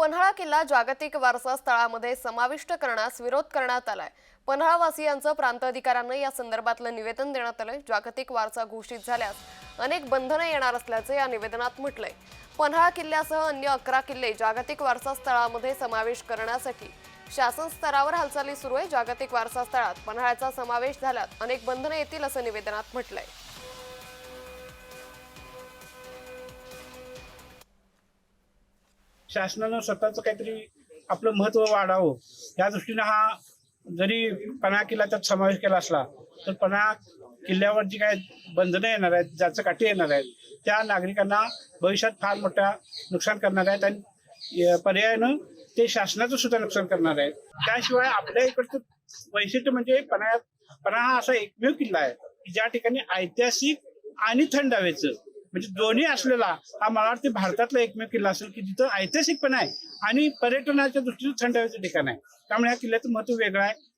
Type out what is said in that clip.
पन्हाळा किल्ला जागतिक वारसा स्थळामध्ये समाविष्ट करण्यास विरोध करण्यात आलाय. पन्हाळावासियांचं प्रांत अधिकाऱ्यांना या संदर्भातलं निवेदन देण्यात आलंय. जागतिक वारसा घोषित झाल्यास अनेक बंधनं येणार असल्याचं या निवेदनात म्हटलंय. पन्हाळा किल्ल्यासह अन्य अकरा किल्ले जागतिक वारसा स्थळामध्ये समावेश करण्यासाठी शासन स्तरावर हालचाली सुरू आहे. जागतिक वारसा स्थळात पन्हाळ्याचा समावेश झाल्यात अनेक बंधनं येतील असं निवेदनात म्हटलंय. शासनानं स्वतःच काहीतरी आपलं महत्त्व वाढावं. या दृष्टीनं हा जरी पन्हाळा किल्ला त्यात समावेश केला असला तर पन्हाळा किल्ल्यावर जी काय बंधनं येणार आहेत ज्याचं काठी येणार आहेत त्या नागरिकांना भविष्यात फार मोठ्या नुकसान करणार आहेत आणि पर्यायानं ते शासनाचं सुद्धा नुकसान करणार आहेत. त्याशिवाय आपल्या इकडचं वैशिष्ट्य म्हणजे पन्हाळ्यात पन्हाळा हा असा एकमेव किल्ला आहे की ज्या ठिकाणी ऐतिहासिक आणि थंड हवेचं म्हणजे दोन्ही असलेला हा मला वाटते भारतातला एकमेव किल्ला असेल की जिथं ऐतिहासिक पण आहे आणि पर्यटनाच्या दृष्टीने थंड हवेचं ठिकाण आहे. त्यामुळे या किल्ल्याचं महत्त्व वेगळं आहे.